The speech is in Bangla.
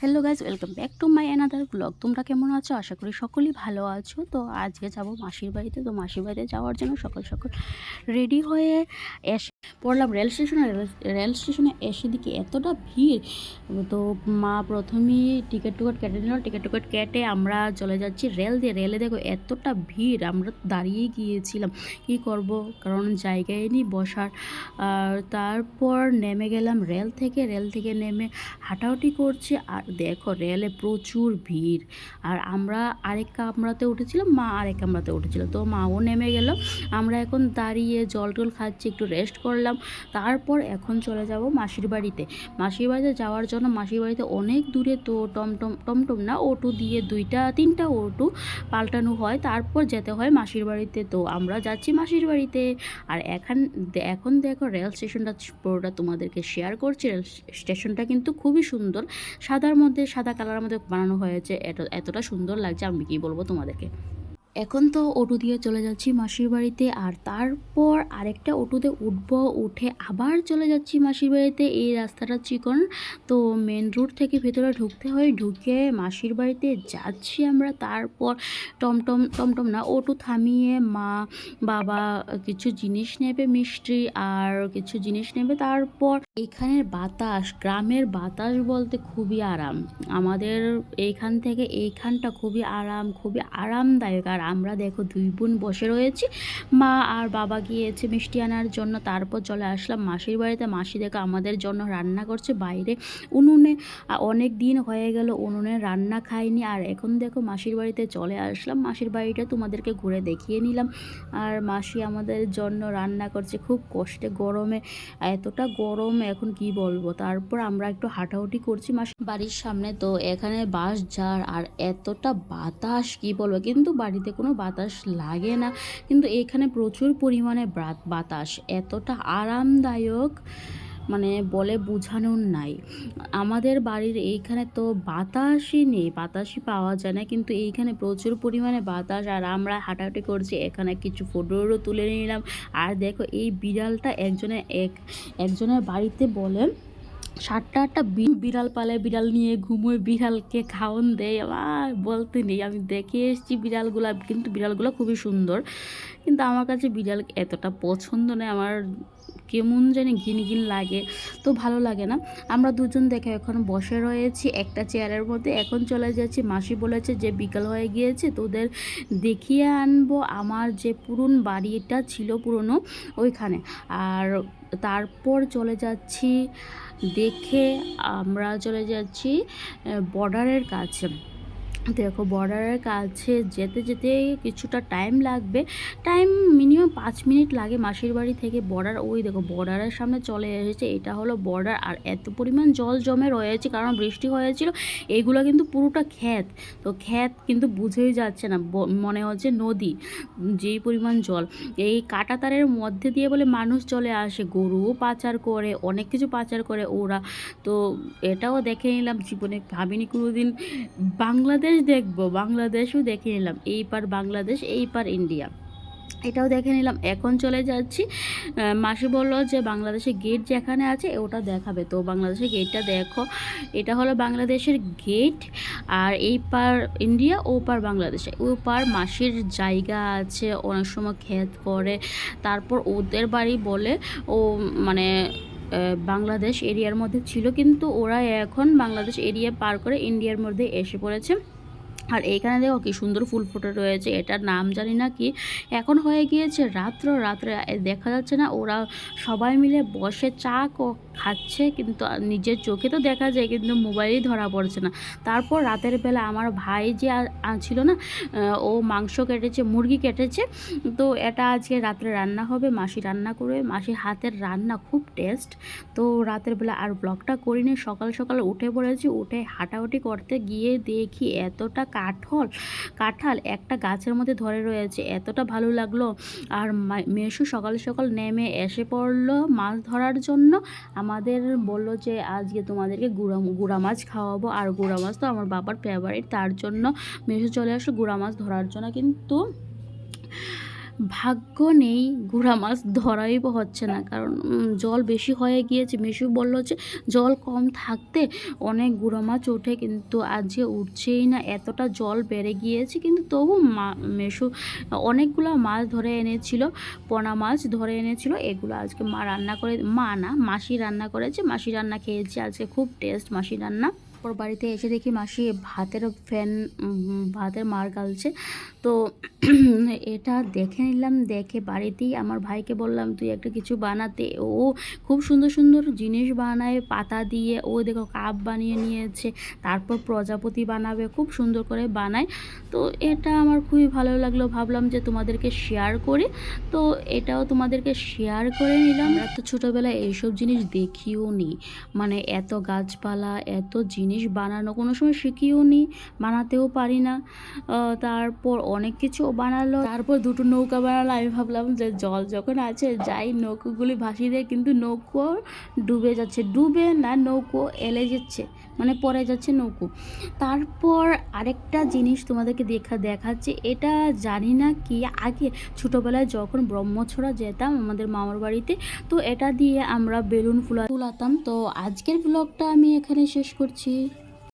Hello guys welcome back to my another blog তোমরা কেমন আছো? আশা করি সকলেই ভালো আছো। তো আজকে যাব মাসির বাড়িতে। তো মাসির বাড়িতে যাওয়ার জন্য সকাল সকাল রেডি হয়ে এসে পড়লাম রেল স্টেশনে, রেল- স্টেশনে এসে দিকে এতটা ভিড়। তো মা প্রথমেই টিকিট টুকট কেটে নিল। টিকিট টুকিট কেটে আমরা চলে যাচ্ছি রেল দিয়ে। রেলে দেখো এতটা ভিড়, আমরা দাঁড়িয়ে গিয়েছিলাম। কি করব? কারণ জায়গায় নেই বসার। আর তারপর নেমে গেলাম রেল থেকে। রেল থেকে নেমে হাঁটাহাঁটি করছে। আর দেখো রেলে প্রচুর ভিড়। আর আমরা আরেক কামরাতে উঠেছিলাম, মা আরেক কামরাতে উঠেছিল। তো মাও নেমে গেল। আমরা এখন দাঁড়িয়ে জল টল খাচ্ছি, একটু রেস্ট করলাম। তারপর এখন চলে যাব মাসির বাড়িতে। মাসির বাড়িতে যাওয়ার জন্য মাসির বাড়িতে অনেক দূরে তো টমটম টমটম না অটো দিয়ে দুইটা, তিনটা অটো পাল্টানো হয়। তারপর যেতে হয় মাসির বাড়িতে। তো আমরা যাচ্ছি মাসির বাড়িতে। আর এখন এখন দেখো রেল স্টেশনটা, পুরোটা তোমাদেরকে শেয়ার করছি। রেল স্টেশনটা কিন্তু খুবই সুন্দর। সাদার মধ্যে, সাদা কালারের মধ্যে বানানো হয়েছে। এত, এতটা সুন্দর লাগছে। আমি কি বলব তোমাদেরকে? এখন তো অটো দিয়ে চলে যাচ্ছি মাসির বাড়িতে আর তারপর আরেকটা অটোতে উঠব, উঠে আবার চলে যাচ্ছি মাসির বাড়িতে। এই রাস্তাটা চিকন, তো মেন রোড থেকে ভেতরে ঢুকতে হয়। ঢুকে মাসির বাড়িতে যাচ্ছি আমরা। তারপর টমটম টমটম না, অটো থামিয়ে মা, বাবা কিছু জিনিস নেবে, মিষ্টি আর কিছু জিনিস নেবে। তারপর এখানের বাতাস, গ্রামের বাতাস বলতে খুবই আরাম। আমাদের এইখান থেকে এইখানটা খুবই আরাম, খুবই আরামদায়ক। আর আমরা দেখো দুই বোন বসে রয়েছি। মা আর বাবা গিয়েছে মিষ্টি আনার জন্য, তারপর চলে আসলাম মাসির বাড়িতে। মাসি দেখো আমাদের জন্য রান্না করছে বাইরে। উনুনে অনেক দিন হয়ে গেল, উনুনে রান্না খাইনি। আর এখন দেখো মাসির বাড়িতে চলে আসলাম। মাসির বাড়িটা তোমাদেরকে ঘুরে দেখিয়ে নিলাম। আর মাসি আমাদের জন্য রান্না করছে খুব কষ্টে, গরমে। এতটা গরম, এখন কি বলব? তারপর আমরা একটু হাঁটাহুটি করছি মাসি বাড়ির সামনে। তো এখানে বাঁশ ঝাড়, আর এতটা বাতাস, কি বলব? কিন্তু বাড়িতে কোনো বাতাস লাগে না। কিন্তু এখানে প্রচুর পরিমাণে বাতাস। এতটা আরামদায়ক মানে বলে বোঝানোর নাই। আমাদের বাড়ির এইখানে তো বাতাসই নেই, বাতাসই পাওয়া যায় না। কিন্তু এইখানে প্রচুর পরিমাণে বাতাস। আর আমরা হাঁটাহাঁটি করছি, এখানে কিছু ফটোরও তুলে নিলাম। আর দেখো, এই বিড়ালটা একজনের এক, একজনের বাড়িতে বলে সাতটা আটটা বিড়াল পালে, বিড়াল নিয়ে ঘুমোয়, বিড়ালকে খাওন দেয়। আমার বলতে নেই, আমি দেখে এসেছি বিড়ালগুলো, কিন্তু বিড়ালগুলো খুবই সুন্দর। কিন্তু আমার কাছে বিড়াল এতটা পছন্দ নয়, আমার কেমন জানি ঘিন ঘিন লাগে, তো ভালো লাগে না। আমরা দুজন দেখে এখন বসে রয়েছি একটা চেয়ারের মধ্যে। এখন চলে যাচ্ছি, মাসি বলেছে যে বিকাল হয়ে গিয়েছে, তোদের দেখিয়ে আনব আমার যে পুরন বাড়িটা ছিল পুরনো ওইখানে। আর তারপর চলে যাচ্ছি, দেখে আমরা চলে যাচ্ছি বর্ডারের কাছে। দেখো বর্ডারের কাছে যেতে যেতে কিছুটা টাইম লাগবে। টাইম মিনিমাম পাঁচ মিনিট লাগে মাসির বাড়ি থেকে বর্ডার ওই দেখো বর্ডারের সামনে চলে এসেছে। এটা হলো বর্ডার আর এত পরিমাণ জল জমে রয়েছে, কারণ বৃষ্টি হয়েছিল এইগুলো কিন্তু পুরোটা ক্ষেত। তো ক্ষেত কিন্তু বুঝেই যাচ্ছে না মনে হচ্ছে নদী, যেই পরিমাণ জল। এই কাটাতারের মধ্যে দিয়ে বলে মানুষ চলে আসে, গরুও পাচার করে, অনেক কিছু পাচার করে ওরা। তো এটাও দেখে নিলাম, জীবনে ভাবিনি কোনোদিন বাংলাদেশ দেখব, বাংলাদেশও দেখে নিলাম, এই পার বাংলাদেশ, এই পার ইন্ডিয়া। এটাও দেখে নিলাম। এখন চলে যাচ্ছি মাসি বলল যে বাংলাদেশের গেট যেখানে আছে, ওটা দেখাবে। তো বাংলাদেশের গেটটা দেখো, এটা হলো বাংলাদেশের গেট আর এই পার ইন্ডিয়া, ও পার বাংলাদেশে। ও পার মাসির জায়গা আছে, অনেক সময় ক্ষেত করে, তারপর ওদের বাড়ি বলে, ও মানে বাংলাদেশ এরিয়ার মধ্যে ছিল, কিন্তু ওরা এখন বাংলাদেশ এরিয়া পার করে ইন্ডিয়ার মধ্যে এসে পড়েছে। আর এইখানে দেখো কি সুন্দর ফুল ফুটে রয়েছে, এটার নাম জানি না কি। এখন হয়ে গিয়েছে রাত্র, রাত্রে দেখা যাচ্ছে না, ওরা সবাই মিলে বসে চা খাচ্ছে, কিন্তু নিজের চোখে তো দেখা যায়, কিন্তু মোবাইলেই ধরা পড়ছে না। তারপর রাতের বেলা আমার ভাই যে ছিল না ও মাংস কেটেছে, মুরগি কেটেছে, তো এটা আজকে রাত্রে রান্না হবে, মাসি রান্না করবে মাসির হাতের রান্না খুব টেস্ট। তো রাতের বেলা আর ব্লগটা করিনি, সকাল সকাল উঠে পড়েছি, উঠে হাঁটাহুটি করতে গিয়ে দেখি এতটা কাঠল। কাঁঠাল একটা গাছের মধ্যে ধরে রয়েছে। এতটা ভালো লাগল। আর মেশু সকাল সকাল নেমে এসে পড়ল মাছ ধরার জন্য। আমাদের বলল যে, আজকে তোমাদেরকে গুঁড়া গুঁড়া মাছ খাওয়াবো। আর গুঁড়া মাছ তো আমার বাবার ফেভারিট তার জন্য মেসু চলে আসলো গুঁড়া মাছ ধরার জন্য। কিন্তু ভাগ্য নেই, গুড়া মাছ ধরাই হচ্ছে না। কারণ জল বেশি হয়ে গিয়েছে। মেশু বলল যে, জল কম থাকতে অনেক গুঁড়ো মাছ ওঠে, কিন্তু আজকে উঠছেই না, এতটা জল বেড়ে গিয়েছে। কিন্তু তবু মা, মেশু অনেকগুলো মাছ ধরে এনেছিল, পোনা মাছ ধরে এনেছিল। এগুলো আজকে মা রান্না করে, মা না, মাসি রান্না করেছে। মাসি রান্না খেয়েছি, আজকে খুব টেস্ট মাসি রান্না। ওর বাড়িতে এসে দেখি মাসি ভাতের ফ্যান ভাতের মার গালছে। তো এটা দেখে নিলাম, দেখে বাড়িতেই আমার ভাইকে বললাম, তুই একটা কিছু বানাতে। ও খুব সুন্দর সুন্দর জিনিস বানায়, পাতা দিয়ে, ও দেখো কাপ বানিয়ে নিয়েছে, তারপর প্রজাপতি বানাবে, খুব সুন্দর করে বানায়। তো এটা আমার খুবই ভালো লাগল, ভাবলাম যে তোমাদেরকে শেয়ার করি। তো এটাও তোমাদেরকে শেয়ার করে নিলাম। আমরা তো ছোটোবেলায় এইসব জিনিস দেখিও নি। মানে এত গাছপালা, এত জিনিস বানানো, কোনো সময় শিখিও নি, বানাতেও পারি না। তারপর অনেক কিছু বানালো। তারপর দুটো নৌকা বানালো। আমি ভাবলাম যে জল যখন আছে, যাই নৌকোগুলি ভাসিয়ে দেয়, কিন্তু নৌকো ডুবে যাচ্ছে। ডুবে না, নৌকো এলে যাচ্ছে মানে পড়ে যাচ্ছে নৌকো। তারপর আরেকটা জিনিস তোমাদেরকে দেখা, দেখাচ্ছে। এটা জানি না কি, আগে ছোটোবেলায় যখন ব্রহ্মছড়া যেতাম আমাদের মামার বাড়িতে, তো এটা দিয়ে আমরা বেলুন ফুলা ফুলাতাম তো আজকের ব্লগটা আমি এখানে শেষ করছি।